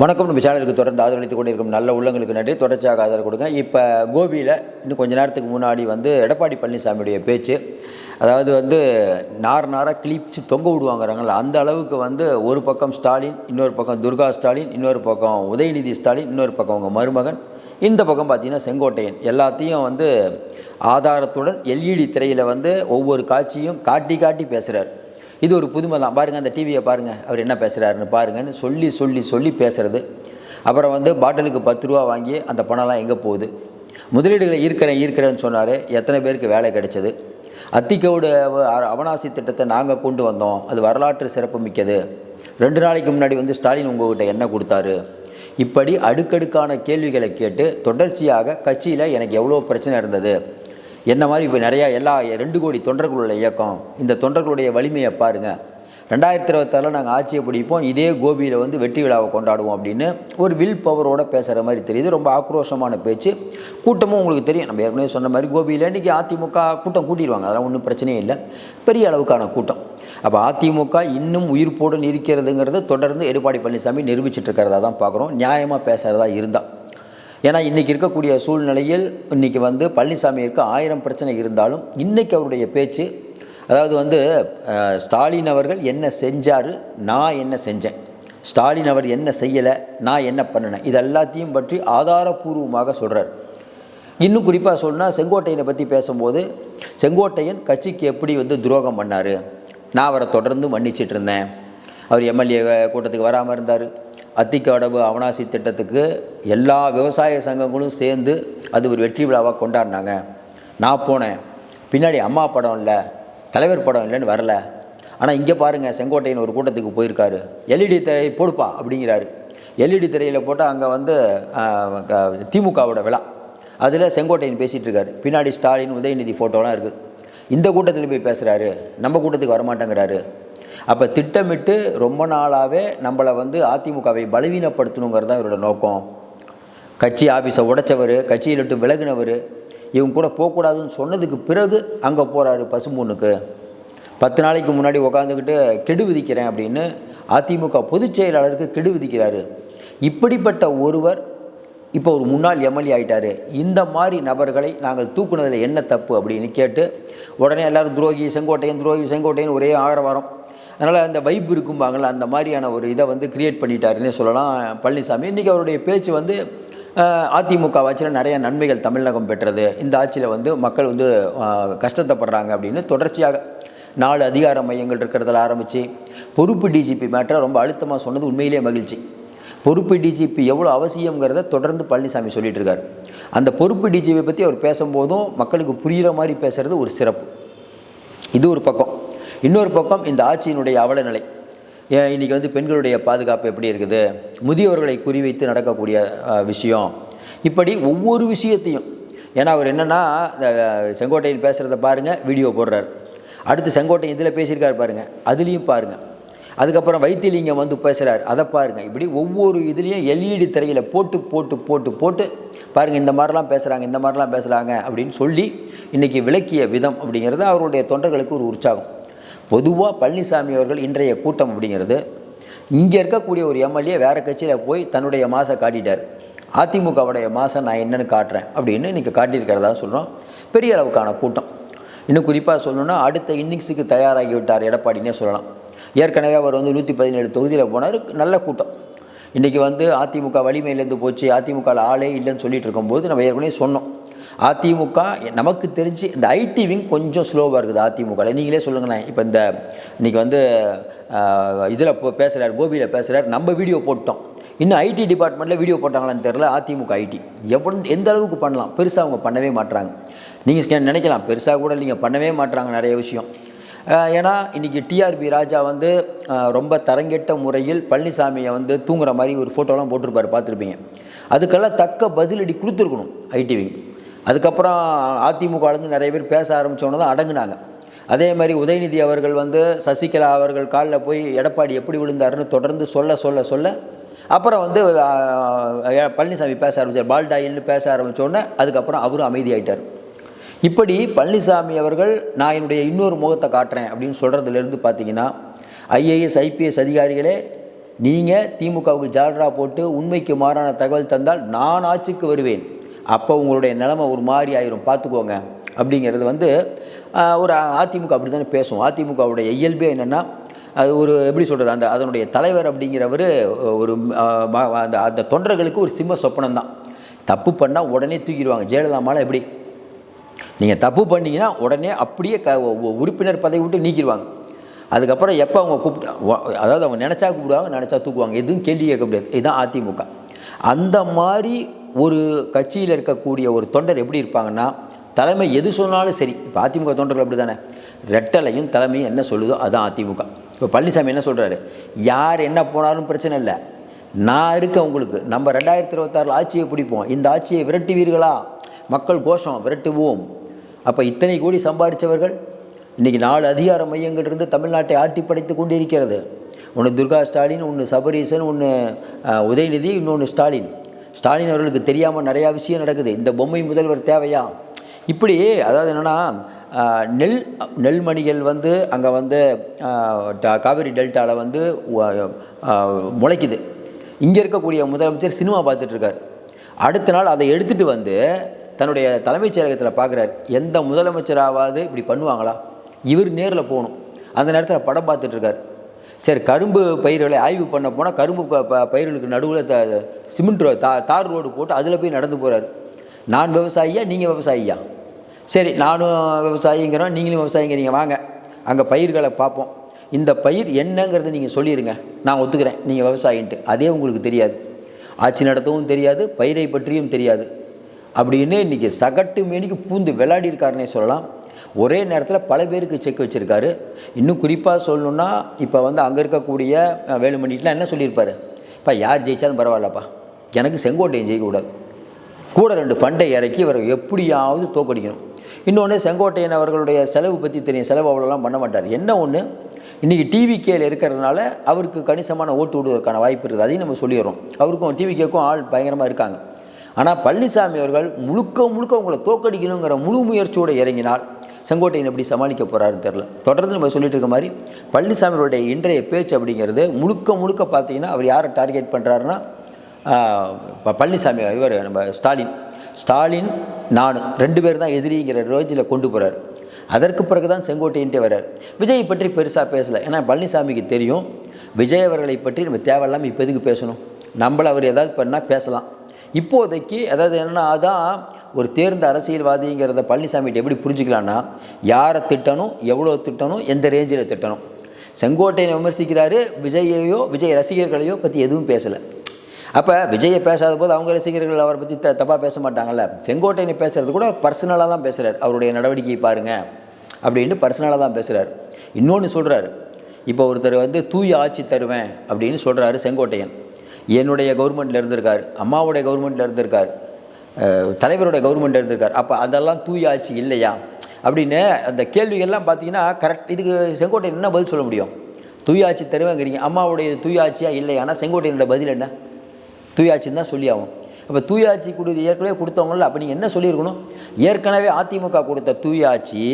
வணக்கம். நம்ம சேனலுக்கு தொடர்ந்து ஆதரவளித்துக் கொண்டிருக்கும் நல்ல உள்ளங்களுக்கு நன்றி. தொடர்ச்சியாக ஆதரவு கொடுங்க. இப்போ கோபியில் இன்னும் கொஞ்ச நேரத்துக்கு முன்னாடி வந்து எடப்பாடி பழனிசாமியுடைய பேச்சு அதாவது வந்து நார் நாராக கிழிச்சு தொங்க விடுவாங்கிறாங்கள அந்த அளவுக்கு வந்து ஒரு பக்கம் ஸ்டாலின் இன்னொரு பக்கம் துர்கா ஸ்டாலின் இன்னொரு பக்கம் உதயநிதி ஸ்டாலின் இன்னொரு பக்கம் உங்கள் மருமகன். இந்த பக்கம் பார்த்தீங்கன்னா செங்கோட்டையன். எல்லாத்தையும் வந்து ஆதாரத்துடன் எல்இடி திரையில் வந்து ஒவ்வொரு காட்சியும் காட்டி காட்டி பேசுகிறார் இது ஒரு புதுமை தான். பாருங்கள் அந்த டிவியை பாருங்கள் அவர் என்ன பேசுகிறாருன்னு பாருங்கன்னு சொல்லி சொல்லி சொல்லி பேசுகிறது அப்புறம் வந்து பாட்டிலுக்கு பத்து ரூபா வாங்கி அந்த பணம்லாம் எங்கே போகுது? முதலீடுகளை ஈர்க்கிறேன் ஈர்க்கிறேன்னு சொன்னார். எத்தனை பேருக்கு வேலை கிடைச்சது? அத்திக்கோடு அவனாசி திட்டத்தை நாங்கள் கொண்டு வந்தோம். அது வரலாற்று சிறப்பு மிக்கது. ரெண்டு நாளைக்கு முன்னாடி வந்து ஸ்டாலின் உங்கள்கிட்ட என்ன கொடுத்தாரு? இப்படி அடுக்கடுக்கான கேள்விகளை கேட்டு தொடர்ச்சியாக கட்சியில் எனக்கு எவ்வளோ பிரச்சனை இருந்தது? என்ன மாதிரி இப்போ நிறையா எல்லா ரெண்டு கோடி தொண்டர்களுள்ள இயக்கம் இந்த தொண்டர்களுடைய வலிமையை பாருங்கள் ரெண்டாயிரத்தி இருபத்தாறில் நாங்கள் ஆட்சியை பிடிப்போம் இதே கோபியில் வந்து வெற்றி விழாவை கொண்டாடுவோம் அப்படின்னு ஒரு வில் பவரோட பேசுகிற மாதிரி தெரியுது. ரொம்ப ஆக்ரோஷமான பேச்சு. கூட்டமும் உங்களுக்கு தெரியும். நம்ம ஏற்கனவே சொன்ன மாதிரி கோபியில் இன்றைக்கி அதிமுக கூட்டம் கூட்டிடுவாங்க. அதெல்லாம் ஒன்றும் பிரச்சனையே இல்லை. பெரிய அளவுக்கான கூட்டம். அப்போ அதிமுக இன்னும் உயிர்ப்போடு இருக்கிறதுங்கிறத தொடர்ந்து எடப்பாடி பழனிசாமி நிரூபிச்சிட்டு இருக்கிறதா தான் பார்க்குறோம். நியாயமாக பேசுகிறதா இருந்தால் ஏன்னா இன்றைக்கி இருக்கக்கூடிய சூழ்நிலையில் இன்றைக்கி வந்து பழனிசாமிக்கு ஆயிரம் பிரச்சனை இருந்தாலும் இன்றைக்கி அவருடைய பேச்சு அதாவது வந்து ஸ்டாலின் அவர்கள் என்ன செஞ்சார் நான் என்ன செஞ்சேன். ஸ்டாலின் அவர் என்ன செய்யலை நான் என்ன பண்ணினேன். இது எல்லாத்தையும் பற்றி ஆதாரபூர்வமாக சொல்கிறார் இன்னும் குறிப்பாக சொன்னால் செங்கோட்டையனை பற்றி பேசும்போது செங்கோட்டையன் கட்சிக்கு எப்படி வந்து துரோகம் பண்ணார்? நான் அவரை தொடர்ந்து மன்னிச்சிட்டு இருந்தேன். அவர் எம்எல்ஏ கூட்டத்துக்கு வராமல் இருந்தார். அத்திக்கடவு அவனாசி திட்டத்துக்கு எல்லா விவசாய சங்கங்களும் சேர்ந்து அது ஒரு வெற்றி விழாவாக கொண்டாடினாங்க. நான் போனேன். பின்னாடி அம்மா படம் இல்லை தலைவர் படம் இல்லைன்னு வரல. ஆனால் இங்கே பாருங்கள் செங்கோட்டையின் ஒரு கூட்டத்துக்கு போயிருக்காரு. எல்இடி திரை போடுப்பா அப்படிங்கிறாரு. எல்இடி திரையில் போட்டால் அங்கே வந்து க- திமுகவோட விழா. அதில் செங்கோட்டையன் பேசிகிட்டு இருக்காரு பின்னாடி ஸ்டாலின் உதயநிதி ஃபோட்டோலாம் இருக்குது இந்த கூட்டத்தில் போய் பேசுகிறாரு நம்ம கூட்டத்துக்கு வரமாட்டேங்கிறாரு. அப்போ திட்டமிட்டு ரொம்ப நாளாகவே நம்மளை வந்து அதிமுகவை பலவீனப்படுத்தணுங்கிறது தான் இவரோட நோக்கம். கட்சி ஆஃபீஸை உடைச்சவர் கட்சியில் விட்டு விலகினவர் இவங்க கூட போகக்கூடாதுன்னு சொன்னதுக்கு பிறகு அங்கே போகிறாரு பசும்பொண்ணுக்கு. பத்து நாளைக்கு முன்னாடி உட்காந்துக்கிட்டு கெடு விதிக்கிறேன் அப்படின்னு அதிமுக பொதுச் செயலாளருக்கு கெடு விதிக்கிறாரு. இப்படிப்பட்ட ஒருவர் இப்போ ஒரு முன்னாள் எம்எல்ஏ ஆயிட்டாரு. இந்த மாதிரி நபர்களை நாங்கள் தூக்குனதில் என்ன தப்பு அப்படின்னு கேட்டு உடனே எல்லாரும் துரோகி செங்கோட்டையன் துரோகி செங்கோட்டையன் ஒரே ஆரவாரம். அதனால் அந்த வைப் இருக்கும்பாங்கள்ல அந்த மாதிரியான ஒரு இதை வந்து கிரியேட் பண்ணிட்டாருன்னே சொல்லலாம். பழனிசாமி இன்றைக்கி அவருடைய பேச்சு வந்து அதிமுக ஆட்சியில் நிறைய நன்மைகள் தமிழகம் பெற்றது. இந்த ஆட்சியில் வந்து மக்கள் வந்து கஷ்டத்தைப்படுறாங்க அப்படின்னு தொடர்ச்சியாக நாலு அதிகார மையங்கள் இருக்கிறதுல ஆரம்பித்து பொறுப்பு டிஜிபி மேட்டரை ரொம்ப அழுத்தமாக சொன்னது உண்மையிலேயே மகிழ்ச்சி. பொறுப்பு டிஜிபி எவ்வளோ அவசியங்கிறத தொடர்ந்து பழனிசாமி சொல்லிட்டு இருக்காரு. அந்த பொறுப்பு டிஜிபி பற்றி அவர் பேசும்போதும் மக்களுக்கு புரிகிற மாதிரி பேசுகிறது ஒரு சிறப்பு. இது ஒரு பக்கம். இன்னொரு பக்கம் இந்த ஆட்சியினுடைய அவலநிலை. ஏன் வந்து பெண்களுடைய பாதுகாப்பு எப்படி இருக்குது? முதியவர்களை குறிவைத்து நடக்கக்கூடிய விஷயம். இப்படி ஒவ்வொரு விஷயத்தையும் ஏன்னா அவர் என்னென்னா செங்கோட்டையில் பேசுகிறத பாருங்கள் வீடியோ போடுறார். அடுத்து செங்கோட்டை இதில் பேசியிருக்காரு பாருங்கள் அதுலேயும் பாருங்கள் அதுக்கப்புறம் வைத்தியலிங்கம் வந்து பேசுகிறார் அதை பாருங்கள் இப்படி ஒவ்வொரு இதுலேயும் எல்இடி திரையில் போட்டு போட்டு போட்டு போட்டு பாருங்கள் இந்த மாதிரிலாம் பேசுகிறாங்க இந்த மாதிரிலாம் பேசுகிறாங்க அப்படின்னு சொல்லி இன்றைக்கி விளக்கிய விதம் அப்படிங்கிறது அவருடைய தொண்டர்களுக்கு ஒரு உற்சாகம். பொதுவாக பழனிசாமி அவர்கள் இன்றைய கூட்டம் அப்படிங்கிறது. இங்கே இருக்கக்கூடிய ஒரு எம்எல்ஏ வேறு கட்சியில் போய் தன்னுடைய மாசை காட்டிட்டார். அதிமுகவுடைய மாதம் நான் என்னன்னு காட்டுறேன் அப்படின்னு இன்றைக்கி காட்டியிருக்கிறதா சொல்கிறோம் பெரிய அளவுக்கான கூட்டம். இன்னும் குறிப்பாக சொல்லணும்னா அடுத்த இன்னிங்ஸுக்கு தயாராகி விட்டார் எடப்பாடினே சொல்லலாம். ஏற்கனவே அவர் வந்து நூற்றி பதினேழு தொகுதியில் போனார். நல்ல கூட்டம். இன்றைக்கி வந்து அதிமுக வலிமையிலேருந்து போச்சு. அதிமுகவில் ஆளே இல்லைன்னு சொல்லிட்டு இருக்கும்போது நம்ம ஏற்கனவே சொன்னோம். அதிமுக நமக்கு தெரிஞ்சு இந்த ஐடி விங் கொஞ்சம் ஸ்லோவாக இருக்குது அதிமுகவில் நீங்களே சொல்லுங்களேன். இப்போ இந்த இன்றைக்கி வந்து இதில் பேசுகிறார் கோபியில் பேசுகிறார் நம்ம வீடியோ போட்டோம். இன்னும் ஐடி டிபார்ட்மெண்ட்டில் வீடியோ போட்டாங்களான்னு தெரில அதிமுக ஐடி எவ்வளோ எந்த அளவுக்கு பண்ணலாம்? பெருசாக அவங்க பண்ணவே மாட்றாங்க. நீங்கள் நினைக்கலாம் பெருசாக கூட நீங்கள் பண்ணவே மாட்றாங்க நிறைய விஷயம். ஏன்னா இன்றைக்கி டிஆர்பி ராஜா வந்து ரொம்ப தரங்கெட்ட முறையில் பழனிசாமியை வந்து தூங்குற மாதிரி ஒரு ஃபோட்டோலாம் போட்டிருப்பாரு பார்த்துருப்பீங்க. அதுக்கெல்லாம் தக்க பதிலடி கொடுத்துருக்கணும் ஐடிவி அதுக்கப்புறம் அதிமுகலேருந்து நிறைய பேர் பேச ஆரம்பித்தோன்னு தான் அடங்குனாங்க. அதே மாதிரி உதயநிதி அவர்கள் வந்து சசிகலா அவர்கள் காலில் போய் எடப்பாடி எப்படி விழுந்தாருன்னு தொடர்ந்து சொல்ல சொல்ல சொல்ல அப்புறம் வந்து பழனிசாமி பேச ஆரம்பித்தார் பால்டாயின்னு பேச ஆரம்பித்தோடனே அதுக்கப்புறம் அவரும் அமைதியாயிட்டார். இப்படி பழனிசாமி அவர்கள் நான் என்னுடைய இன்னொரு முகத்தை காட்டுறேன் அப்படின்னு சொல்கிறதுலேருந்து பார்த்தீங்கன்னா ஐஏஎஸ் ஐபிஎஸ் அதிகாரிகளே நீங்கள் திமுகவுக்கு ஜால்ரா போட்டு உண்மைக்கு மாறான தகவல் தந்தால் நான் ஆட்சிக்கு வருவேன். அப்போ உங்களுடைய நிலமை ஒரு மாதிரி ஆயிரும். பார்த்துக்கோங்க. அப்படிங்கிறது வந்து ஒரு அதிமுக அப்படி தானே பேசும் அதிமுகவுடைய இயல்பே என்னென்னா அது ஒரு எப்படி சொல்கிறது அந்த அதனுடைய தலைவர் அப்படிங்கிறவர் ஒரு அந்த அந்த தொண்டர்களுக்கு ஒரு சிம்ம சொப்பனம் தான். தப்பு பண்ணால் உடனே தூக்கிடுவாங்க. ஜெயலலிதாமால எப்படி? நீங்கள் தப்பு பண்ணிங்கன்னா உடனே அப்படியே க உறுப்பினர் பதவி விட்டு நீக்கிடுவாங்க. அதுக்கப்புறம் எப்போ அவங்க கூப்பிட்டு அதாவது அவங்க நினச்சா கூப்பிடுவாங்க நினச்சா தூக்குவாங்க. எதுவும் கேள்வி கேட்க முடியாது. இதுதான் அதிமுக. அந்த மாதிரி ஒரு கட்சியில் இருக்கக்கூடிய ஒரு தொண்டர் எப்படி இருப்பாங்கன்னா தலைமை எது சொன்னாலும் சரி. இப்போ அதிமுக தொண்டர்கள் அப்படி தானே ரெட்டலையும் தலைமையும் என்ன சொல்லுதோ அதுதான் அதிமுக. இப்போ பழனிசாமி என்ன சொல்கிறாரு யார் என்ன போனாலும் பிரச்சனை இல்லை. நான் இருக்கேன் உங்களுக்கு. நம்ம ரெண்டாயிரத்தி இருபத்தாறில் ஆட்சியை பிடிப்போம். இந்த ஆட்சியை விரட்டுவீர்களா? மக்கள் கோஷம் விரட்டுவோம். அப்போ இத்தனை கோடி சம்பாதிச்சவர்கள் இன்றைக்கி நாலு அதிகார மையங்கள் இருந்து தமிழ்நாட்டை ஆட்டி படைத்து கொண்டு இருக்கிறது ஒன்று துர்கா ஸ்டாலின் ஒன்று சபரீசன் ஒன்று உதயநிதி இன்னொன்று ஸ்டாலின். ஸ்டாலின் அவர்களுக்கு தெரியாமல் நிறையா விஷயம் நடக்குது. இந்த பொம்மை முதல்வர் தேவையா? இப்படி அதாவது என்னென்னா நெல் நெல்மணிகள் வந்து அங்கே வந்து காவேரி காவிரி டெல்டாவில் வந்து முளைக்குது. இங்கே இருக்கக்கூடிய முதலமைச்சர் சினிமா பார்த்துட்ருக்கார் அடுத்த நாள் அதை எடுத்துகிட்டு வந்து தன்னுடைய தலைமைச் செயலகத்தில் பார்க்குறாரு எந்த முதலமைச்சராவது இப்படி பண்ணுவாங்களா? இவர் நேரில் போகணும். அந்த நேரத்தில் படம் பார்த்துட்ருக்கார் சரி கரும்பு பயிர்களை ஆய்வு பண்ண போனால் கரும்பு ப- பயிர்களுக்கு நடுவில் த சிமெண்ட் ரோ தா தார் ரோடு போட்டு அதில் போய் நடந்து போகிறார் நான் விவசாயியா நீங்கள் விவசாயியா? சரி நானும் விவசாயிங்கிறோம் நீங்களும் விவசாயிங்கிறீங்க வாங்க. அங்கே பயிர்களை பார்ப்போம். இந்த பயிர் என்னங்கிறத நீங்கள் சொல்லிடுங்க நான் ஒத்துக்கிறேன். நீங்கள் விவசாயின்ட்டு. அதே உங்களுக்கு தெரியாது. ஆட்சி நடத்தவும் தெரியாது பயிரை பற்றியும் தெரியாது. அப்படின்னு இன்றைக்கி சகட்டு மேனிக்கு பூந்து விளையாடி இருக்காருன்னே சொல்லலாம். ஒரே நேரத்தில் பல பேருக்கு செக் வச்சுருக்காரு. இன்னும் குறிப்பாக சொல்லணுன்னா இப்போ வந்து அங்கே இருக்கக்கூடிய வேலுமணிட்டுலாம் என்ன சொல்லியிருப்பார்? இப்போ யார் ஜெயித்தாலும் பரவாயில்லப்பா. எனக்கு செங்கோட்டையன் ஜெயிக்கக்கூடாது கூட ரெண்டு ஃபண்டை இறக்கி இவரை எப்படியாவது தோக்கடிக்கணும். இன்னொன்று செங்கோட்டையன் அவர்களுடைய செலவு பற்றி தெரியும். செலவு அவ்வளோலாம் பண்ண மாட்டார். என்ன ஒன்று இன்றைக்கி டிவிகேல இருக்கிறதுனால அவருக்கு கணிசமான ஓட்டு விடுவதற்கான வாய்ப்பு இருக்குது. அதையும் நம்ம சொல்லிடுறோம். அவருக்கும் டிவிகேக்கும் ஆள் பயங்கரமாக இருக்காங்க. ஆனால் பழனிசாமி அவர்கள் முழுக்க முழுக்க உங்களை தோக்கடிக்கணுங்கிற முழு முயற்சியோடு இறங்கினால் செங்கோட்டையன் எப்படி சமாளிக்க போகிறாருன்னு தெரில தொடர்ந்து நம்ம சொல்லிட்டு இருக்க மாதிரி பழனிசாமியோடைய இன்றைய பேச்சு அப்படிங்கிறது முழுக்க முழுக்க பார்த்தீங்கன்னா அவர் யாரை டார்கெட் பண்ணுறாருன்னா பழனிசாமி இவர் நம்ம ஸ்டாலின். ஸ்டாலின் நான் ரெண்டு பேர் தான் எதிரிங்கிற ரோஜில் கொண்டு போகிறார் அதற்கு பிறகு தான் செங்கோட்டையின்ட்டே வர்றார். விஜய் பற்றி பெருசாக பேசலை. ஏன்னா பழனிசாமிக்கு தெரியும். விஜய் அவர்களை பற்றி நம்ம தேவையில்லாமல் இப்போ எதுக்கு பேசணும்? நம்மளை அவர் ஏதாவது பண்ணால் பேசலாம். இப்போதைக்கு அதாவது என்னன்னா அதான் ஒரு தேர்ந்த அரசியல்வாதிங்கிறத பழனிசாமிகிட்ட எப்படி புரிஞ்சுக்கலான்னா யாரை திட்டணும் எவ்வளோ திட்டணும் எந்த ரேஞ்சில் திட்டணும். செங்கோட்டையனை விமர்சிக்கிறாரு விஜயையோ விஜய் ரசிகர்களையோ பற்றி எதுவும் பேசலை. அப்போ விஜயை பேசாத போது அவங்க ரசிகர்கள் அவரை பற்றி த தப்பாக பேச மாட்டாங்கல்ல. செங்கோட்டையனை பேசுகிறது கூட பர்சனலாக தான் பேசுகிறார் அவருடைய நடவடிக்கையை பாருங்க. அப்படின்னு பர்சனலாக தான் பேசுகிறார் இன்னொன்று சொல்கிறாரு இப்போ ஒருத்தர் வந்து தூய ஆட்சி தருவேன் அப்படின்னு சொல்கிறாரு செங்கோட்டையன். என்னுடைய கவர்மெண்ட்டில் இருந்திருக்கார். அம்மாவுடைய கவர்மெண்ட்டில் இருந்திருக்கார். தலைவரோட தலைவருடைய இருந்திருக்கார் அப்போ அதெல்லாம் தூய ஆட்சி இல்லையா? அப்படின்னு அந்த கேள்விகள்லாம் பார்த்தீங்கன்னா கரெக்ட் இதுக்கு செங்கோட்டை என்ன பதில் சொல்ல முடியும்? தூயாட்சி தருவேங்கிறீங்க. அம்மாவுடைய தூயாட்சியாக இல்லையானா செங்கோட்டையனோட பதில் என்ன? தூயாட்சின்னு தான் சொல்லி ஆகும் அப்போ தூயாட்சி கொடு ஏற்கனவே கொடுத்தவங்கள அப்போ நீங்கள் என்ன சொல்லியிருக்கணும்? ஏற்கனவே அதிமுக கொடுத்த தூயாட்சி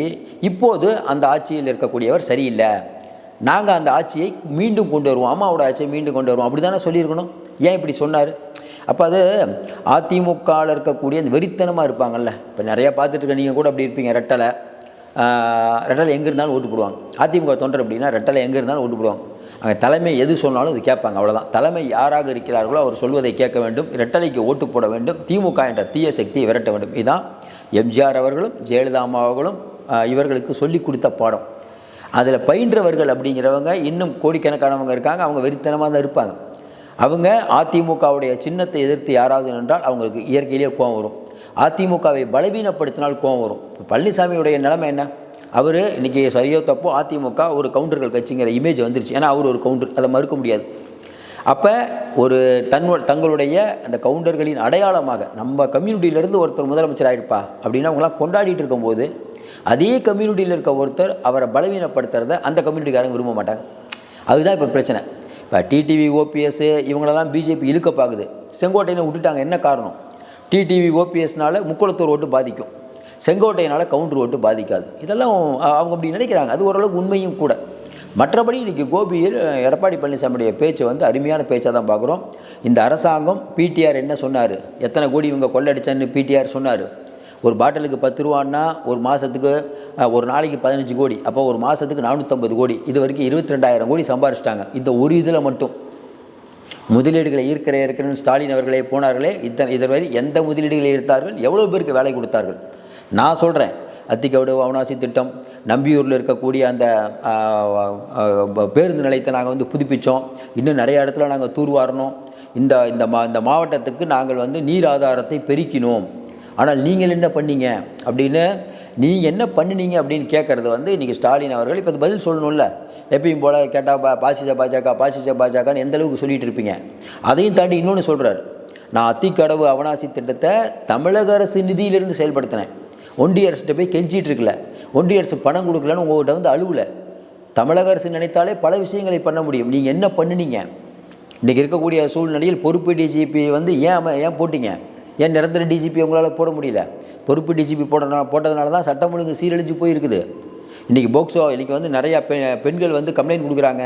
இப்போது அந்த ஆட்சியில் இருக்கக்கூடியவர் சரியில்லை. நாங்கள் அந்த ஆட்சியை மீண்டும் கொண்டு வருவோம். அம்மாவோட ஆட்சியை மீண்டும் கொண்டு வருவோம். அப்படி தானே சொல்லியிருக்கணும்? ஏன் இப்படி சொன்னார்? அப்போ அது அதிமுகவில் இருக்கக்கூடிய இந்த வெறித்தனமாக இருப்பாங்கல்ல. இப்போ நிறையா பார்த்துட்டு நீங்கள் கூட அப்படி இருப்பீங்க ரெட்டலை. ரெட்டலை எங்கே இருந்தாலும் ஓட்டு போடுவாங்க. அதிமுக தொண்டர் அப்படின்னா ரெட்டலை எங்கே இருந்தாலும் ஓட்டு போடுவாங்க. அங்கே தலைமை எது சொன்னாலும் அது கேட்பாங்க அவ்வளோதான் தலைமை யாராக இருக்கிறார்களோ அவர் சொல்வதை கேட்க வேண்டும். ரெட்டலைக்கு ஓட்டு போட வேண்டும். திமுக என்ற தீய சக்தியை விரட்ட வேண்டும். இதுதான் எம்ஜிஆர் அவர்களும் ஜெயலலிதா அவர்களும் இவர்களுக்கு சொல்லி கொடுத்த பாடம். அதில் பயின்றவர்கள் அப்படிங்கிறவங்க இன்னும் கோடிக்கணக்கானவங்க இருக்காங்க. அவங்க வெறித்தனமாக தான் இருப்பாங்க. அவங்க அதிமுகவுடைய சின்னத்தை எதிர்த்து யாராவது நின்றால் அவங்களுக்கு இயற்கையிலேயே கோவம் வரும். அதிமுகவை பலவீனப்படுத்தினால் கோவம் வரும். இப்போ பழனிசாமியுடைய நிலைமை என்ன? அவர் இன்றைக்கி சரியோ தப்போ அதிமுக ஒரு கவுண்டர்கள் கட்சிங்கிற இமேஜ் வந்துருச்சு. ஏன்னா அவர் ஒரு கவுண்டர். அதை மறுக்க முடியாது. அப்போ ஒரு தன் தங்களுடைய அந்த கவுண்டர்களின் அடையாளமாக நம்ம கம்யூனிட்டியிலேருந்து ஒருத்தர் முதலமைச்சர் ஆகிடுப்பா அப்படின்னு அவங்களாம் கொண்டாடிட்டு இருக்கும்போது அதே கம்யூனிட்டியில் இருக்க ஒருத்தர் அவரை பலவீனப்படுத்துறத அந்த கம்யூனிட்டிக்காரங்க விரும்ப மாட்டாங்க. அதுதான் இப்போ பிரச்சனை. இப்போ டிடிவி ஓபிஎஸ் இவங்களெல்லாம் பிஜேபி இழுக்க பார்க்குது செங்கோட்டையனை விட்டுட்டாங்க. என்ன காரணம்? டிடிவி ஓபிஎஸ்னால முக்குளத்தூர் ஓட்டு பாதிக்கும். செங்கோட்டையினால் கவுண்டர் ஓட்டு பாதிக்காது. இதெல்லாம் அவங்க அப்படி நினைக்கிறாங்க. அது ஓரளவுக்கு உண்மையும் கூட. மற்றபடி இன்றைக்கி கோபியில் எடப்பாடி பழனிசாமியுடைய பேச்சு வந்து அருமையான பேச்சாக தான் பார்க்குறோம் இந்த அரசாங்கம் பிடிஆர் என்ன சொன்னார்? எத்தனை கோடி இவங்க கொள்ளடிச்சேன்னு பிடிஆர் சொன்னார். ஒரு பாட்டிலுக்கு பத்து ரூபான்னா ஒரு மாதத்துக்கு ஒரு நாளைக்கு பதினஞ்சு கோடி அப்போ ஒரு மாதத்துக்கு நானூற்றம்பது கோடி இது வரைக்கும் இருபத்தி ரெண்டாயிரம் கோடி சம்பாரிச்சிட்டாங்க. இந்த ஒரு இதில் மட்டும். முதலீடுகளை ஈர்க்கிற இருக்கிற ஸ்டாலின் அவர்களே போனார்களே இத்தனை இதுவரை எந்த முதலீடுகளை ஈர்த்தார்கள்? எவ்வளோ பேருக்கு வேலை கொடுத்தார்கள்? நான் சொல்கிறேன் அத்திக்கவுடு அவனாசி திட்டம் நம்பியூரில் இருக்கக்கூடிய அந்த பேருந்து நிலையத்தை நாங்கள் வந்து புதுப்பித்தோம் இன்னும் நிறைய இடத்துல நாங்கள் தூர்வாரணும் இந்த இந்த மா இந்த மாவட்டத்துக்கு நாங்கள் வந்து நீர் ஆதாரத்தை பெருக்கினோம். ஆனால் நீங்கள் என்ன பண்ணீங்க? அப்படின்னு நீங்கள் என்ன பண்ணினீங்க அப்படின்னு கேட்குறது வந்து இன்றைக்கி ஸ்டாலின் அவர்கள் இப்போ பதில் சொல்லணும்ல. எப்பயும் போல் கேட்டால் பா பாசிச பாஜக பாசிச பாஜகன்னு எந்த அளவுக்கு இருப்பீங்க. அதையும் தாண்டி இன்னொன்று சொல்கிறார் நான் அத்திக்கடவு அவனாசி திட்டத்தை தமிழக அரசு நிதியிலிருந்து செயல்படுத்தினேன். ஒன்றிய அரசுகிட்ட போய் கெஞ்சிட்டு இருக்கல. ஒன்றிய அரசு பணம் கொடுக்கலன்னு உங்கள்கிட்ட வந்து அழுவல. தமிழக அரசு நினைத்தாலே பல விஷயங்களை பண்ண முடியும். நீங்கள் என்ன பண்ணுனீங்க? இன்றைக்கி இருக்கக்கூடிய சூழ்நிலையில் பொறுப்பு டிஜிபி வந்து ஏன் ஏன் போட்டீங்க? ஏன் நிரந்தர டிஜிபி உங்களால் போட முடியல? பொறுப்பு டிஜிபி போட்டனால போட்டதுனால தான் சட்டம் ஒழுங்கு சீரழிஞ்சு போயிருக்குது. இன்றைக்கி போக்சோ இன்றைக்கி வந்து நிறையா பெ பெண்கள் வந்து கம்ப்ளைண்ட் கொடுக்குறாங்க.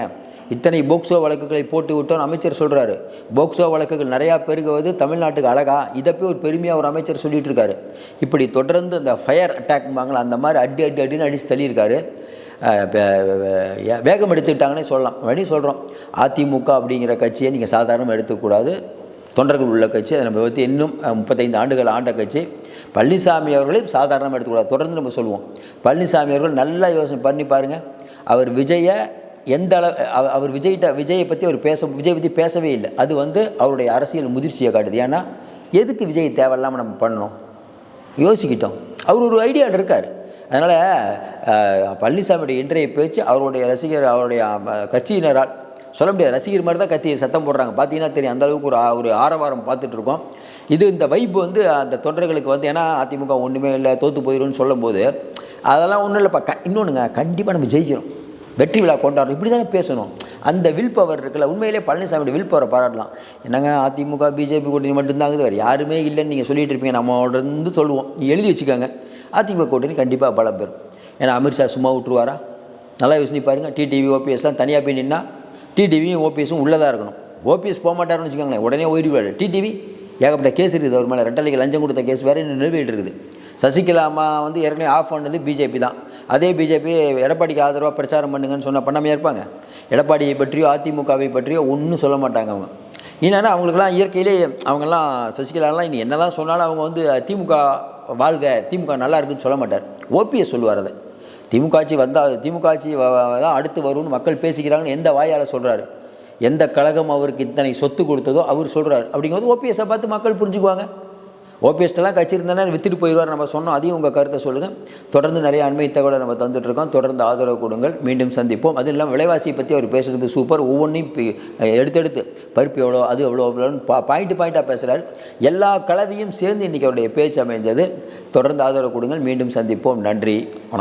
இத்தனை போக்சோ வழக்குகளை போட்டு விட்டோன்னு அமைச்சர் சொல்கிறாரு போக்சோ வழக்குகள் நிறையா பெருகுவது தமிழ்நாட்டுக்கு அழகா இதை போய் ஒரு பெருமையாக ஒரு அமைச்சர் சொல்லிட்டு இருக்காரு. இப்படி தொடர்ந்து அந்த ஃபயர் அட்டாக்பாங்களா அந்த மாதிரி அடி அடி அடின்னு அடித்து தள்ளியிருக்காரு. வேகம் எடுத்துக்கிட்டாங்கன்னே சொல்லலாம். வழி சொல்கிறோம் அதிமுக அப்படிங்கிற கட்சியை நீங்கள் சாதாரணமாக எடுத்துக்கூடாது தொண்டர்கள் உள்ள கட்சி அதை நம்ம பற்றி இன்னும் முப்பத்தைந்து ஆண்டுகள் ஆண்ட கட்சி. பழனிசாமி அவர்களையும் சாதாரணமாக எடுத்துக்கூடாது. தொடர்ந்து நம்ம சொல்லுவோம். பழனிசாமி அவர்கள் நல்லா யோசனை பண்ணி பாருங்கள் அவர் விஜயை எந்த அளவு அவர் விஜய்கிட்ட விஜயை பற்றி அவர் பேச விஜய் பற்றி பேசவே இல்லை. அது வந்து அவருடைய அரசியல் முதிர்ச்சியை காட்டுது. ஏன்னா எதுக்கு விஜய் தேவையில்லாமல் நம்ம பண்ணணும்? யோசிக்கிட்டோம். அவர் ஒரு ஐடியாவில் இருக்கார். அதனால் பழனிசாமியுடைய இன்றைய பேச்சு அவருடைய ரசிகர் அவருடைய கட்சியினரால் சொல்ல முடியாது. ரசிகர் மாதிரி தான் கத்தி சத்தம் போடுறாங்க. பார்த்தீங்கன்னா தெரியும். அந்த அளவுக்கு ஒரு ஒரு ஆரவாரம் பார்த்துட்ருக்கோம் இது இந்த வைப்பு வந்து அந்த தொண்டர்களுக்கு வந்து ஏன்னா அதிமுக ஒன்றுமே இல்லை தோற்று போயிடும்னு சொல்லும்போது அதெல்லாம் ஒன்றும் இல்லைப்பா. க இன்னொன்றுங்க கண்டிப்பாக நம்ம ஜெயிக்கிறோம். வெற்றி விழா கொண்டாடுறோம். இப்படி தானே பேசணும். அந்த வில் பவர் இருக்குல்ல உண்மையிலே பழனிசாமியோட வில் பவரை பாராட்டலாம். என்னங்க அதிமுக பிஜேபி கூட்டணி மட்டும்தான் வேறு யாருமே இல்லைன்னு நீங்கள் சொல்லிகிட்டு இருப்பீங்க. நம்மளோட இருந்து சொல்லுவோம். நீ எழுதி வச்சுக்கோங்க. அதிமுக கூட்டணி கண்டிப்பாக பலம் பெறும். ஏன்னா அமித்ஷா சும்மா விட்டுருவாரா? நல்லா யோசனை பாருங்க. டிடிவி ஓபிஎஸ்லாம் தனியாக போய் நின்னா டிடிவியும் ஓபிஎஸும் உள்ளதாக இருக்கணும். ஓபிஎஸ் போக மாட்டாருன்னு வச்சுக்கோங்களேன். உடனே ஓடிடுவார் டிடிவி ஏகப்பட்ட கேஸ் இருக்குது. அவர் மேலே ரெட்டலைக்கு லஞ்சம் கொடுத்த கேஸ் வேறு இன்னும் நிலுவையில் இருக்குது. சசிகலா அம்மா வந்து ஏற்கனவே ஆஃப் பண்ணது பிஜேபி தான். அதே பிஜேபி எடப்பாடிக்கு ஆதரவாக பிரச்சாரம் பண்ணுங்கன்னு சொன்னால் பண்ணாமையாக இருப்பாங்க எடப்பாடியை பற்றியோ அதிமுகவை பற்றியோ ஒன்றும் சொல்ல மாட்டாங்க அவங்க. ஏன்னா அவங்களுக்கெல்லாம் இயற்கையிலே அவங்கெல்லாம் சசிகலாலாம் இனி என்ன தான் சொன்னாலும் அவங்க வந்து திமுக வாழ்க திமுக நல்லா இருக்குன்னு சொல்ல மாட்டார். ஓபிஎஸ் சொல்லுவார் அதை. திமுக ஆட்சி வந்தால் திமுக ஆட்சி தான் அடுத்து வரும்னு மக்கள் பேசிக்கிறாங்கன்னு எந்த வாயால் சொல்கிறாரு எந்த கழகம் அவருக்கு இத்தனை சொத்து கொடுத்ததோ அவர் சொல்கிறார் அப்படிங்கும்போது ஓபிஎஸ்ஸை பார்த்து மக்கள் புரிஞ்சுக்குவாங்க. ஓபிஎஸ்டெல்லாம் கட்சி இருந்தானே வித்துட்டு போயிடுவார் நம்ம சொன்னோம். அதையும் உங்கள் கருத்தை சொல்லுங்கள் தொடர்ந்து நிறைய அண்மை தகவலை நம்ம தந்துட்டுருக்கோம் தொடர்ந்து ஆதரவு கொடுங்கள். மீண்டும் சந்திப்போம். அதுவும் இல்லாமல் விலைவாசியை பற்றி அவர் பேசுகிறது சூப்பர் ஒவ்வொன்றையும் எடுத்தெடுத்து பருப்பு எவ்வளோ அது எவ்வளோ எவ்வளோன்னு பா பாயிண்ட் பாயிண்ட்டாக பேசுகிறார் எல்லா கலவையும் சேர்ந்து இன்றைக்கி அவருடைய பேச்சு அமைஞ்சது. தொடர்ந்து ஆதரவு கொடுங்கள். மீண்டும் சந்திப்போம். நன்றி. வணக்கம்.